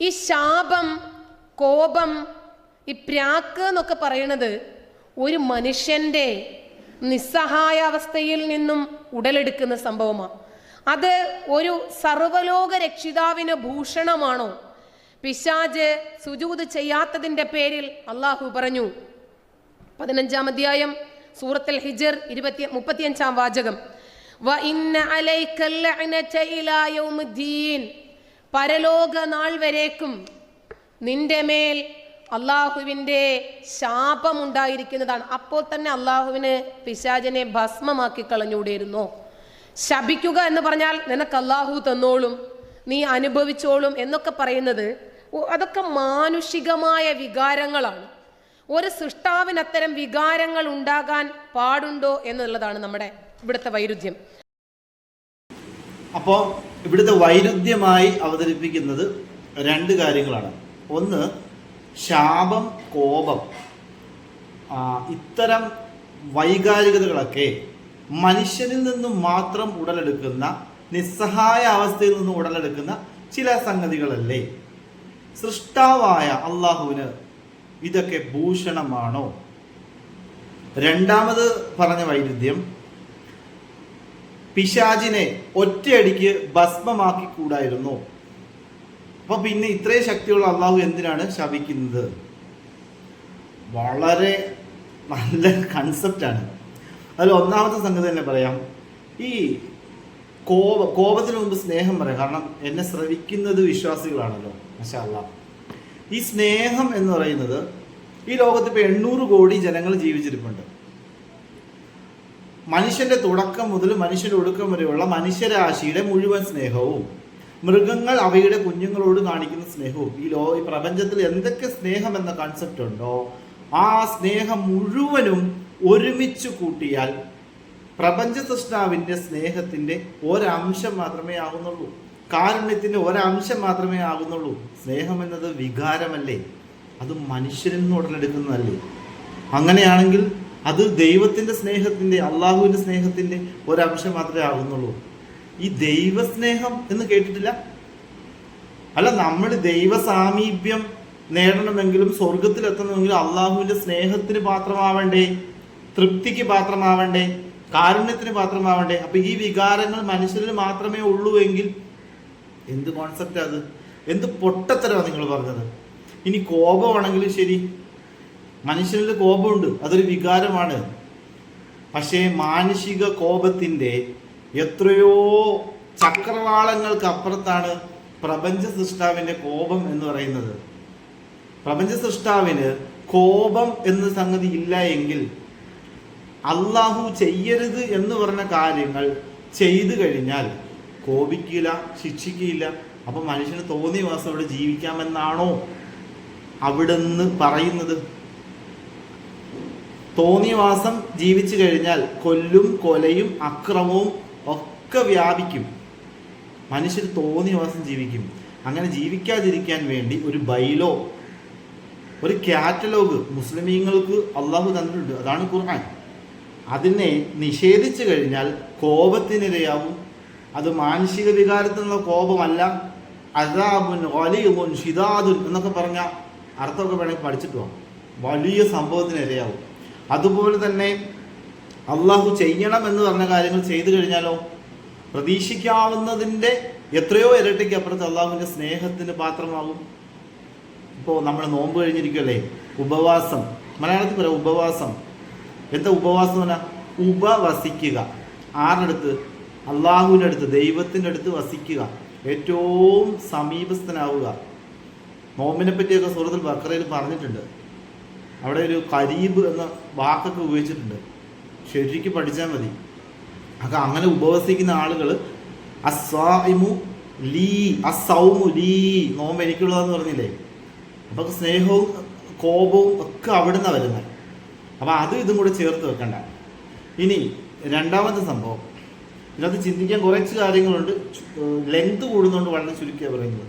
ഈ ശാപം കോപം ഈ പ്രാക്ക് എന്നൊക്കെ പറയണത് ഒരു മനുഷ്യന്റെ നിസ്സഹായാവസ്ഥയിൽ നിന്നും ഉടലെടുക്കുന്ന സംഭവമാണ് അത് ഒരു സർവലോക രക്ഷിതാവിന് ഭൂഷണമാണോ? പിശാജ് സുജൂത് ചെയ്യാത്തതിന്റെ പേരിൽ അള്ളാഹു പറഞ്ഞു. പതിനഞ്ചാം അധ്യായം സൂറത്തുൽ ഹിജർ ഇരുപത്തി മുപ്പത്തിയഞ്ചാം വാചകം. വ പരലോക നാൾ വരേക്കും നിന്റെ മേൽ അള്ളാഹുവിന്റെ ശാപമുണ്ടായിരിക്കുന്നതാണ്. അപ്പോൾ തന്നെ അള്ളാഹുവിന് പിശാചിനെ ഭസ്മമാക്കി കളഞ്ഞുകൂടിയിരുന്നു ശപിക്കുക എന്ന് പറഞ്ഞാൽ നിനക്ക് അള്ളാഹു തന്നോളും നീ അനുഭവിച്ചോളും എന്നൊക്കെ പറയുന്നത് അതൊക്കെ മാനുഷികമായ വികാരങ്ങളാണ്. ഒരു സൃഷ്ടാവിന് അത്തരം വികാരങ്ങൾ ഉണ്ടാകാൻ പാടുണ്ടോ എന്നുള്ളതാണ് നമ്മുടെ ഇവിടുത്തെ വൈരുദ്ധ്യം. അപ്പോൾ ഇവിടുത്തെ വൈരുദ്ധ്യമായി അവതരിപ്പിക്കുന്നത് രണ്ട് കാര്യങ്ങളാണ്. ഒന്ന് ശാപം കോപം. ഇത്തരം വൈകാരികതകളൊക്കെ മനുഷ്യനിൽ നിന്നും മാത്രം ഉടലെടുക്കുന്ന നിസ്സഹായ അവസ്ഥയിൽ നിന്നും ഉടലെടുക്കുന്ന ചില സംഗതികളല്ലേ? സൃഷ്ടാവായ അള്ളാഹുവിന് ഇതൊക്കെ ഭൂഷണമാണോ? രണ്ടാമത് പറഞ്ഞ വൈരുദ്ധ്യം പിശാചിനെ ഒറ്റയടിക്ക് ഭസ്മമാക്കി കൂടായിരുന്നു അപ്പൊ പിന്നെ ഇത്രയും ശക്തിയുള്ള അള്ളാഹു എന്തിനാണ് ശപിക്കുന്നത്? വളരെ നല്ല കൺസെപ്റ്റാണ് അതിൽ ഒന്നാമത്തെ സംഗതി തന്നെ പറയാം. ഈ കോപ കോപത്തിന് മുമ്പ് സ്നേഹം പറയാം. കാരണം എന്നെ ശ്രവിക്കുന്നത് വിശ്വാസികളാണല്ലോ മഷാ അല്ലാ ഈ സ്നേഹം എന്ന് പറയുന്നത് ഈ ലോകത്ത് ഇപ്പൊ എണ്ണൂറ് കോടി ജനങ്ങൾ ജീവിച്ചിരിപ്പുണ്ട്. മനുഷ്യന്റെ തുടക്കം മുതൽ മനുഷ്യന്റെ ഒടുക്കം വരെയുള്ള മനുഷ്യരാശിയുടെ മുഴുവൻ സ്നേഹവും മൃഗങ്ങൾ അവയുടെ കുഞ്ഞുങ്ങളോട് കാണിക്കുന്ന സ്നേഹവും ഈ ലോ ഈ പ്രപഞ്ചത്തിൽ എന്തൊക്കെ സ്നേഹം എന്ന കൺസെപ്റ്റ് ഉണ്ടോ ആ സ്നേഹം മുഴുവനും ഒരുമിച്ച് കൂട്ടിയാൽ പ്രപഞ്ച സൃഷ്ടാവിന്റെ സ്നേഹത്തിന്റെ ഒരംശം മാത്രമേ ആകുന്നുള്ളൂ. കാരുണ്യത്തിന്റെ ഒരംശം മാത്രമേ ആകുന്നുള്ളൂ. സ്നേഹം എന്നത് വികാരമല്ലേ? അത് മനുഷ്യരിൽ നിന്ന് ഉടലെടുക്കുന്നതല്ലേ? അങ്ങനെയാണെങ്കിൽ അത് ദൈവത്തിന്റെ സ്നേഹത്തിന്റെ അള്ളാഹുവിന്റെ സ്നേഹത്തിന്റെ ഒരംശം മാത്രമേ ആകുന്നുള്ളൂ. ഈ ദൈവസ്നേഹം എന്ന് കേട്ടിട്ടില്ല? അല്ല നമ്മൾ ദൈവ സാമീപ്യം നേടണമെങ്കിലും സ്വർഗത്തിലെത്തണമെങ്കിലും അള്ളാഹുവിന്റെ സ്നേഹത്തിന് പാത്രമാവണ്ടേ തൃപ്തിക്ക് പാത്രമാവണ്ടേ കാരുണ്യത്തിന് പാത്രമാവണ്ടേ? അപ്പം ഈ വികാരങ്ങൾ മനുഷ്യരിൽ മാത്രമേ ഉള്ളൂ എങ്കിൽ എന്ത് കോൺസെപ്റ്റ് അത്? എന്ത് പൊട്ടത്തരമാണ് നിങ്ങൾ പറഞ്ഞത്? ഇനി കോപമാണെങ്കിലും ശരി മനുഷ്യനിൽ കോപമുണ്ട്. അതൊരു വികാരമാണ്. പക്ഷേ മാനുഷിക കോപത്തിന്റെ എത്രയോ ചക്രവാളങ്ങൾക്ക് അപ്പുറത്താണ് പ്രപഞ്ച സൃഷ്ടാവിന്റെ കോപം എന്ന് പറയുന്നത്. പ്രപഞ്ച സൃഷ്ടാവിന് കോപം എന്ന സംഗതി ഇല്ല എങ്കിൽ അള്ളാഹു ചെയ്യരുത് എന്ന് പറഞ്ഞ കാര്യങ്ങൾ ചെയ്തു കഴിഞ്ഞാൽ കോപിക്കില്ല ശിക്ഷിക്കില്ല. അപ്പൊ മനുഷ്യന് തോന്നിയ മാസം ഇവിടെ ജീവിക്കാമെന്നാണോ അവിടുന്ന് പറയുന്നത്? തോന്നിയ മാസം ജീവിച്ചു കഴിഞ്ഞാൽ കൊല്ലും കൊലയും അക്രമവും ഒക്കെ വ്യാപിക്കും. മനുഷ്യർ തോന്നിവാസം ജീവിക്കും. അങ്ങനെ ജീവിക്കാതിരിക്കാൻ വേണ്ടി ഒരു ബൈലോ ഒരു കാറ്റലോഗ് മുസ്ലിമീങ്ങൾക്ക് അള്ളാഹു തന്നിട്ടുണ്ട്. അതാണ് ഖുർആൻ. അതിനെ നിഷേധിച്ചു കഴിഞ്ഞാൽ കോപത്തിനിരയാവും. അത് മാനസിക വികാരത്തിൽ നിന്നുള്ള കോപമല്ല. അതാബുൻ വലിയ ഷിദാദുൻ എന്നൊക്കെ പറഞ്ഞ അർത്ഥമൊക്കെ വേണമെങ്കിൽ പഠിച്ചിട്ട് പോകാം വലിയ സംഭവത്തിന് ഇരയാവും അതുപോലെ തന്നെ അള്ളാഹു ചെയ്യണം എന്ന് പറഞ്ഞ കാര്യങ്ങൾ ചെയ്തു കഴിഞ്ഞാലോ? പ്രതീക്ഷിക്കാവുന്നതിന്റെ എത്രയോ ഇരട്ടിക്ക് അപ്പുറത്ത് അള്ളാഹുവിന്റെ സ്നേഹത്തിന് പാത്രമാകും ഇപ്പോൾ നമ്മൾ നോമ്പ് കഴിഞ്ഞിരിക്കുകയല്ലേ? ഉപവാസം. മലയാളത്തിൽ പറയാം ഉപവാസം. എന്താ ഉപവാസം എന്നാ ഉപവസിക്കുക. ആരുടെ അള്ളാഹുവിന്റെ അടുത്ത് ദൈവത്തിന്റെ അടുത്ത് വസിക്കുക. ഏറ്റവും സമീപസ്ഥനാവുക. നോമ്പിനെ പറ്റിയൊക്കെ സുഹൃത്തിൽ ബക്കറയിൽ പറഞ്ഞിട്ടുണ്ട്. അവിടെ ഒരു കരീബ് എന്ന വാക്കൊക്കെ ഉപയോഗിച്ചിട്ടുണ്ട്. ശരിക്കും പഠിച്ചാൽ മതി. അപ്പം അങ്ങനെ ഉപവസിക്കുന്ന ആളുകൾ അസ്വാഇമു ലീ അസൗമു ലീ നോമ്പ് എനിക്കുള്ളതെന്ന് പറഞ്ഞില്ലേ? അപ്പം സ്നേഹവും കോപവും ഒക്കെ അവിടുന്ന് വരുന്നത് അപ്പം അതും ഇതും കൂടെ ചേർത്ത് വെക്കണ്ട. ഇനി രണ്ടാമത്തെ സംഭവം. ഇതിനകത്ത് ചിന്തിക്കാൻ കുറച്ച് കാര്യങ്ങളുണ്ട്. ലെങ്ത് കൂടുന്നതുകൊണ്ട് വളരെ ചുരുക്കിയാണ് പറയുന്നത്.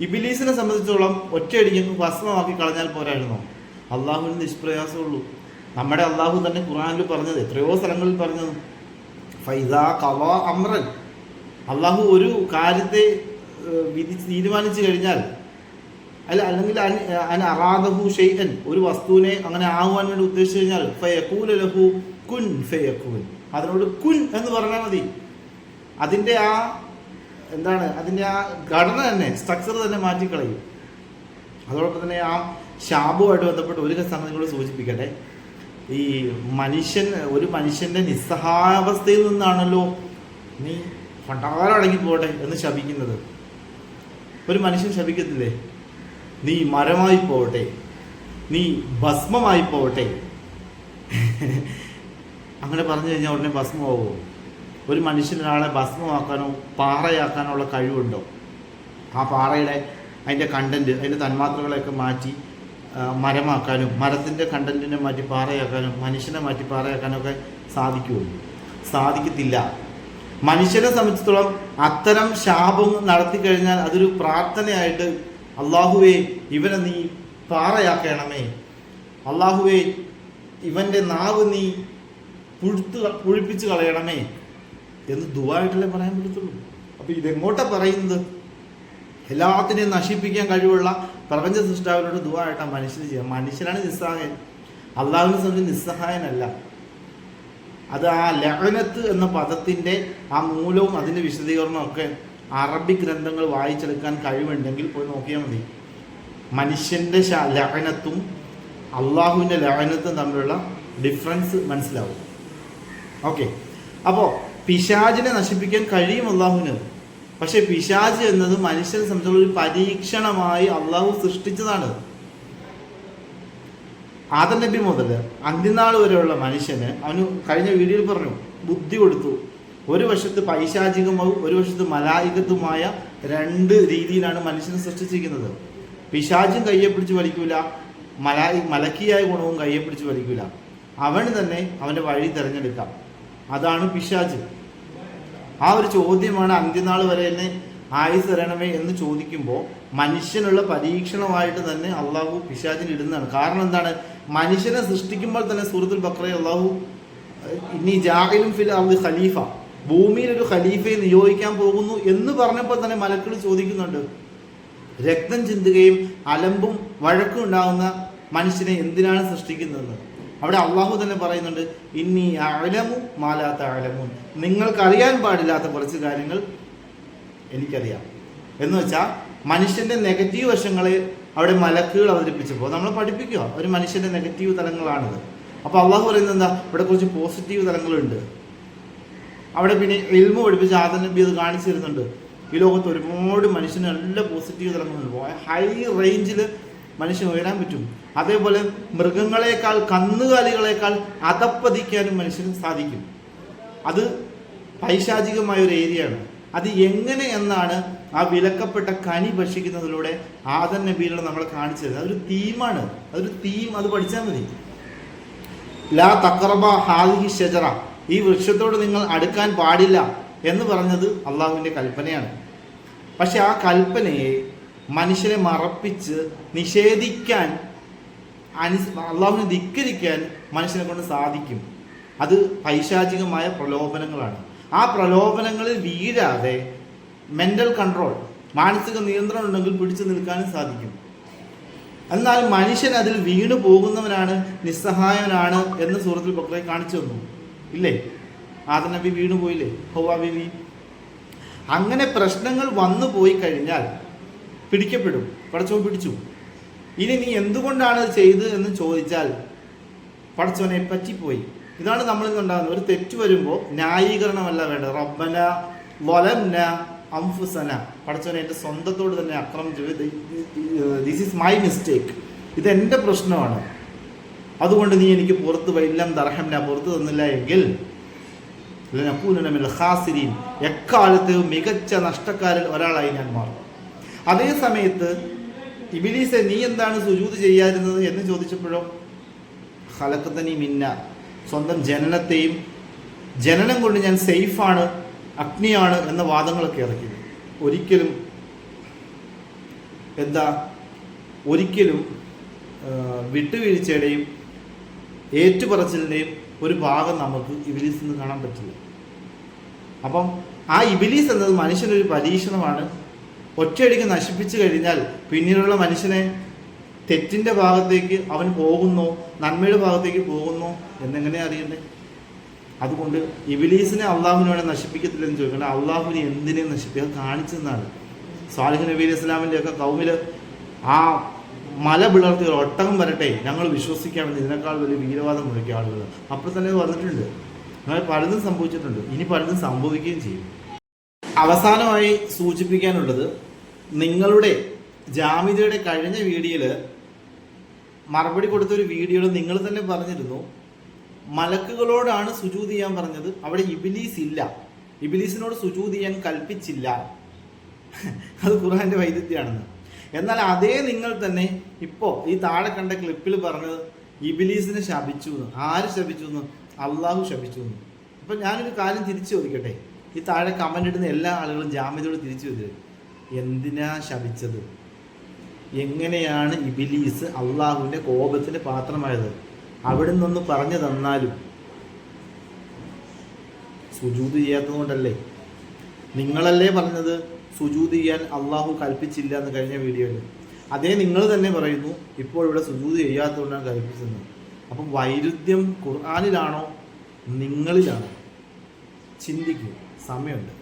ഇബിലീസിനെ സംബന്ധിച്ചോളം ഒറ്റയടിക്ക് ഭസ്മമാക്കി കളഞ്ഞാൽ പോരായിരുന്നോ? അള്ളാഹുവിന് നിഷ്പ്രയാസമുള്ളൂ നമ്മുടെ അള്ളാഹു തന്നെ ഖുറാനിൽ പറഞ്ഞത് എത്രയോ സ്ഥലങ്ങളിൽ പറഞ്ഞത്. ഫൈദ കവ അമ്രൻ. അള്ളാഹു ഒരു കാര്യത്തെ വിധി തീരുമാനിച്ചു കഴിഞ്ഞാൽ അല്ല അല്ലെങ്കിൽ അൻ അറാദഹു ഷെയ്ഖൻ ഒരു വസ്തുവിനെ അങ്ങനെ ആകുവാൻ വേണ്ടി ഉദ്ദേശിച്ചു കഴിഞ്ഞാൽ ഫയക്കൂൽ ലഹു കുൻ ഫയക്കൂൻ അതിനോട് കുൻ എന്ന് പറഞ്ഞാൽ മതി. അതിന്റെ ആ എന്താണ് അതിന്റെ ആ ഘടന തന്നെ സ്ട്രക്ചർ തന്നെ മാറ്റിക്കളയും. അതോടൊപ്പം തന്നെ ആ ശാപവുമായിട്ട് ബന്ധപ്പെട്ട് ഒരു സംഗതി നിങ്ങൾ സൂചിപ്പിക്കട്ടെ. ഈ മനുഷ്യൻ ഒരു മനുഷ്യന്റെ നിസ്സഹായാവസ്ഥയിൽ നിന്നാണല്ലോ നീ പണ്ടാരം പോകട്ടെ എന്ന് ശപിക്കുന്നത്. ഒരു മനുഷ്യൻ ശപിക്കത്തില്ലേ? നീ മരമായി പോകട്ടെ. നീ ഭസ്മമായി പോകട്ടെ. അങ്ങനെ പറഞ്ഞു കഴിഞ്ഞാൽ ഉടനെ ഭസ്മമാവുമോ? ഒരു മനുഷ്യൻ ഒരാളെ ഭസ്മമാക്കാനോ പാറയാക്കാനോ ഉള്ള കഴിവുണ്ടോ? ആ പാറയുടെ അതിന്റെ കണ്ടന്റ് അതിന്റെ തന്മാത്രകളെയൊക്കെ മാറ്റി മരമാക്കാനും മരത്തിന്റെ കണ്ടന്റിനെ മാറ്റി പാറയാക്കാനും മനുഷ്യനെ മാറ്റി പാറയാക്കാനും ഒക്കെ സാധിക്കുമോ സാധിക്കത്തില്ല. മനുഷ്യനെ സംബന്ധിച്ചിടത്തോളം അത്തരം ശാപം നടത്തി കഴിഞ്ഞാൽ അതൊരു പ്രാർത്ഥനയായിട്ട് അള്ളാഹുവേ ഇവനെ നീ പാറയാക്കണമേ. അള്ളാഹുവേ ഇവന്റെ നാവ് നീ പുഴുത്ത് പുഴിപ്പിച്ച് കളയണമേ എന്ന് ദുവായിട്ടല്ലേ പറയാൻ പറ്റത്തുള്ളൂ? അപ്പോൾ ഇതെങ്ങോട്ടാണ് പറയുന്നത്? എല്ലാത്തിനെയും നശിപ്പിക്കാൻ കഴിവുള്ള പ്രപഞ്ച സൃഷ്ടാവിനോട് ദുവായിട്ടാണ് മനുഷ്യന് ചെയ്യാം മനുഷ്യനാണ് നിസ്സഹായൻ. അള്ളാഹുവിനെ സംബന്ധിച്ച് നിസ്സഹായനല്ല. അത് ആ ലഹനത്ത് എന്ന പദത്തിന്റെ ആ മൂലവും അതിന്റെ വിശദീകരണവും ഒക്കെ അറബി ഗ്രന്ഥങ്ങൾ വായിച്ചെടുക്കാൻ കഴിവുണ്ടെങ്കിൽ പോയി നോക്കിയാൽ മതി. മനുഷ്യന്റെ ലഹനത്തും അള്ളാഹുവിന്റെ ലഹനത്തും തമ്മിലുള്ള ഡിഫറൻസ് മനസ്സിലാവും. ഓക്കെ അപ്പോൾ പിശാജിനെ നശിപ്പിക്കാൻ കഴിയും അള്ളാഹുവിന്. പക്ഷെ പിശാജ് എന്നത് മനുഷ്യനെ സംബന്ധിച്ചുള്ള ഒരു പരീക്ഷണമായി അള്ളാഹു സൃഷ്ടിച്ചതാണ്. ആദം നബി മുതൽ അന്ത്യനാൾ വരെയുള്ള മനുഷ്യന് അവന് കഴിഞ്ഞ വീഡിയോയിൽ പറഞ്ഞു ബുദ്ധി കൊടുത്തു. ഒരു വശത്ത് പൈശാചികമാവും ഒരു വശത്ത് മലായികത്തുമായ രണ്ട് രീതിയിലാണ് മനുഷ്യനെ സൃഷ്ടിച്ചിരിക്കുന്നത്. പിശാചും കയ്യെ പിടിച്ച് വലിക്കൂല മലാ മലക്കിയായ ഗുണവും കയ്യെ പിടിച്ച് വലിക്കൂല. അവന് തന്നെ അവന്റെ വഴി തിരഞ്ഞെടുക്കാം. അതാണ് പിശാച്. ആ ഒരു ചോദ്യമാണ് അന്ത്യനാൾ വരെ എന്നെ ആയുസ് തരണമേ എന്ന് ചോദിക്കുമ്പോൾ മനുഷ്യനുള്ള പരീക്ഷണമായിട്ട് തന്നെ അള്ളാഹു പിശാചിന് ഇടുന്നതാണ്. കാരണം എന്താണ്? മനുഷ്യനെ സൃഷ്ടിക്കുമ്പോൾ തന്നെ സൂറത്തുൽ ബക്രയെ അള്ളാഹു ഇനി ജാഹിലും ഫിൽ അള്ളി ഖലീഫ ഭൂമിയിൽ ഒരു ഖലീഫയെ നിയോഗിക്കാൻ പോകുന്നു എന്ന് പറഞ്ഞപ്പോൾ തന്നെ മലക്കൾ ചോദിക്കുന്നുണ്ട്. രക്തം ചിന്തുകയും അലമ്പും വഴക്കും ഉണ്ടാകുന്ന മനുഷ്യനെ എന്തിനാണ് സൃഷ്ടിക്കുന്നതെന്ന്? അവിടെ അള്ളാഹു തന്നെ പറയുന്നുണ്ട് ഇനി അലമു മാലാത്ത അലമുൻ നിങ്ങൾക്കറിയാൻ പാടില്ലാത്ത കുറച്ച് കാര്യങ്ങൾ എനിക്കറിയാം. എന്ന് വെച്ചാൽ മനുഷ്യന്റെ നെഗറ്റീവ് വശങ്ങളെ അവിടെ മലക്കുകൾ അവതരിപ്പിച്ചപ്പോൾ നമ്മൾ പഠിപ്പിക്കുക ഒരു മനുഷ്യന്റെ നെഗറ്റീവ് തലങ്ങളാണിത്. അപ്പോൾ അള്ളാഹു പറയുന്നത് എന്താ? ഇവിടെ കുറച്ച് പോസിറ്റീവ് തലങ്ങളുണ്ട്. അവിടെ പിന്നെ എൽമ പഠിപ്പിച്ച ആദം നബി അത് കാണിച്ചു തരുന്നുണ്ട്. ഈ ലോകത്ത് ഒരുപാട് മനുഷ്യന് നല്ല പോസിറ്റീവ് തലങ്ങളുണ്ട്. ഹൈ റേഞ്ചിൽ മനുഷ്യൻ ഉയരാൻ പറ്റും. അതേപോലെ മൃഗങ്ങളെക്കാൾ കന്നുകാലികളെക്കാൾ അതപ്പതിക്കാനും മനുഷ്യന് സാധിക്കും. അത് പൈശാചികമായ ഒരു ഏരിയയാണ്. അത് എങ്ങനെ എന്നാണ് ആ വിലക്കപ്പെട്ട കനി ഭക്ഷിക്കുന്നതിലൂടെ ആദൻ നബിയിലൂടെ നമ്മൾ കാണിച്ചത്. അതൊരു തീമാണ്. അതൊരു തീം. അത് പഠിച്ചാൽ മതി. ലാ തക്രബ ഹാദിഹി ഷജറ ഈ വൃക്ഷത്തോട് നിങ്ങൾ അടുക്കാൻ പാടില്ല എന്ന് പറഞ്ഞത് അള്ളാഹുവിന്റെ കൽപ്പനയാണ്. പക്ഷെ ആ കൽപ്പനയെ മനുഷ്യനെ മറപ്പിച്ച് നിഷേധിക്കാൻ അനുസ് അള്ളാഹുവിനെ ധിക്കരിക്കാൻ മനുഷ്യനെ കൊണ്ട് സാധിക്കും. അത് പൈശാചികമായ പ്രലോഭനങ്ങളാണ്. ആ പ്രലോഭനങ്ങളിൽ വീഴാതെ മെന്റൽ കൺട്രോൾ മാനസിക നിയന്ത്രണം ഉണ്ടെങ്കിൽ പിടിച്ചു നിൽക്കാനും സാധിക്കും. എന്നാൽ മനുഷ്യൻ അതിൽ വീണു പോകുന്നവനാണ് നിസ്സഹായവനാണ് എന്ന് സൂറത്തിൽ ബക്രയെ കാണിച്ചു തന്നു. ഇല്ലേ? ആദം നബി വീണു പോയില്ലേ ഹൗവ ബിബി അങ്ങനെ പ്രശ്നങ്ങൾ വന്നു പോയി കഴിഞ്ഞാൽ പിടിക്കപ്പെടും. പടച്ചവൻ പിടിച്ചു. ഇനി നീ എന്തുകൊണ്ടാണ് ചെയ്ത് എന്ന് ചോദിച്ചാൽ പടച്ചവനെ പറ്റിപ്പോയി. ഇതാണ് നമ്മളിൽ നിന്നുണ്ടാകുന്നത് ഒരു തെറ്റ് വരുമ്പോൾ ന്യായീകരണമല്ല വേണ്ടത്. റബ്ബന വലംന അംഫുസന. പടച്ചവനെ എന്റെ സ്വന്തത്തോട് തന്നെ അക്രമം ചെയ്ത് ദിസ് ഈസ് മൈ മിസ്റ്റേക്ക് ഇതെന്റെ പ്രശ്നമാണ്. അതുകൊണ്ട് നീ എനിക്ക് പുറത്ത് വൈലം ദർഹംന പുറത്ത് തന്നില്ല എങ്കിൽ ലനകൂനമിൽ ഖാസിരീൻ. എക്കാലത്തെയും മികച്ച നഷ്ടക്കാരിൽ ഒരാളായി ഞാൻ മാറും. അതേ സമയത്ത് ഇബിലീസെ നീ എന്താണ് സുജൂത് ചെയ്യാതിരുന്നത് എന്ന് ചോദിച്ചപ്പോഴോ? ഹലക്കത്തനി മിന്ന. സ്വന്തം ജനനത്തെയും ജനനം കൊണ്ട് ഞാൻ സേഫാണ് അഗ്നിയാണ് എന്ന വാദങ്ങളൊക്കെ ഇറക്കി. ഒരിക്കലും എന്താ? ഒരിക്കലും വിട്ടുവീഴ്ചയുടെയും ഏറ്റുപറച്ചിലിന്റെയും ഒരു ഭാഗം നമുക്ക് ഇബിലീസിൽ നിന്ന് കാണാൻ പറ്റില്ല. അപ്പം ആ ഇബിലീസ് എന്നത് മനുഷ്യനൊരു പരീക്ഷണമാണ്. ഒറ്റയടിക്ക് നശിപ്പിച്ചു കഴിഞ്ഞാൽ പിന്നീടുള്ള മനുഷ്യനെ തെറ്റിന്റെ ഭാഗത്തേക്ക് അവൻ പോകുന്നു നന്മയുടെ ഭാഗത്തേക്ക് പോകുന്നു എന്നെങ്ങനെ അറിയണ്ടേ? അതുകൊണ്ട് ഇബിലീസിനെ അള്ളാഹുവിനെ വേണേൽ നശിപ്പിക്കത്തില്ലെന്ന് ചോദിക്കണ്ട. അള്ളാഹുവിനെ എന്തിനെ നശിപ്പിക്കുക കാണിച്ചെന്നാണ് സാലിഹ് നബി അലി ഇസ്ലാമിന്റെ ഒക്കെ കൗമിൽ ആ മല പിളർത്തി ഒട്ടകം വരട്ടെ ഞങ്ങൾ വിശ്വസിക്കാമെന്ന് ഇതിനേക്കാൾ വലിയ വീരവാദം മുഴക്കിയ ആളുകൾ അപ്പോൾ തന്നെ വന്നിട്ടുണ്ട്. അങ്ങനെ പലതും സംഭവിച്ചിട്ടുണ്ട്. ഇനി പലതും സംഭവിക്കുകയും ചെയ്യും. അവസാനമായി സൂചിപ്പിക്കാനുള്ളത് നിങ്ങളുടെ ജാമിതയുടെ കഴിഞ്ഞ വീഡിയോയിൽ മറുപടി കൊടുത്ത ഒരു വീഡിയോയിൽ നിങ്ങൾ തന്നെ പറഞ്ഞിരുന്നു മലക്കുകളോടാണ് സുജൂത് ചെയ്യാൻ പറഞ്ഞത് അവിടെ ഇബിലീസ് ഇല്ല ഇബിലീസിനോട് സുജൂത് ചെയ്യാൻ കൽപ്പിച്ചില്ല. അത് ഖുർആന്റെ വൈദ്യുതിയാണെന്ന് എന്നാൽ അതേ നിങ്ങൾ തന്നെ ഇപ്പോ ഈ താഴെ കണ്ട ക്ലിപ്പിൽ പറഞ്ഞത് ഇബിലീസിനെ ശപിച്ചു എന്ന് ആര് ശപിച്ചു എന്ന് അള്ളാഹു ശപിച്ചു എന്ന് അപ്പം ഞാനൊരു കാര്യം തിരിച്ചു ചോദിക്കട്ടെ? ഈ താഴെ കമന്റ് ഇടുന്ന എല്ലാ ആളുകളും ജാമ്യതയോട് തിരിച്ചു ചോദിച്ചത് എന്തിനാ ശപിച്ചത്? എങ്ങനെയാണ് ഇബിലീസ് അള്ളാഹുവിന്റെ കോപത്തിന് പാത്രമായത്? അവിടെ നിന്നൊന്ന് പറഞ്ഞു തന്നാലും സുജൂത് ചെയ്യാത്തത് കൊണ്ടല്ലേ നിങ്ങളല്ലേ പറഞ്ഞത് സുജൂത് ചെയ്യാൻ അള്ളാഹു കൽപ്പിച്ചില്ല എന്ന് കഴിഞ്ഞ വീഡിയോയിൽ അതേ നിങ്ങൾ തന്നെ പറയുന്നു ഇപ്പോൾ ഇവിടെ സുജൂത് ചെയ്യാത്തതുകൊണ്ടാണ് കൽപ്പിച്ചത്. അപ്പം വൈരുദ്ധ്യം ഖുർആാനിലാണോ? നിങ്ങളിലാണോ. ചിന്തിക്കൂ സമയമുണ്ട്.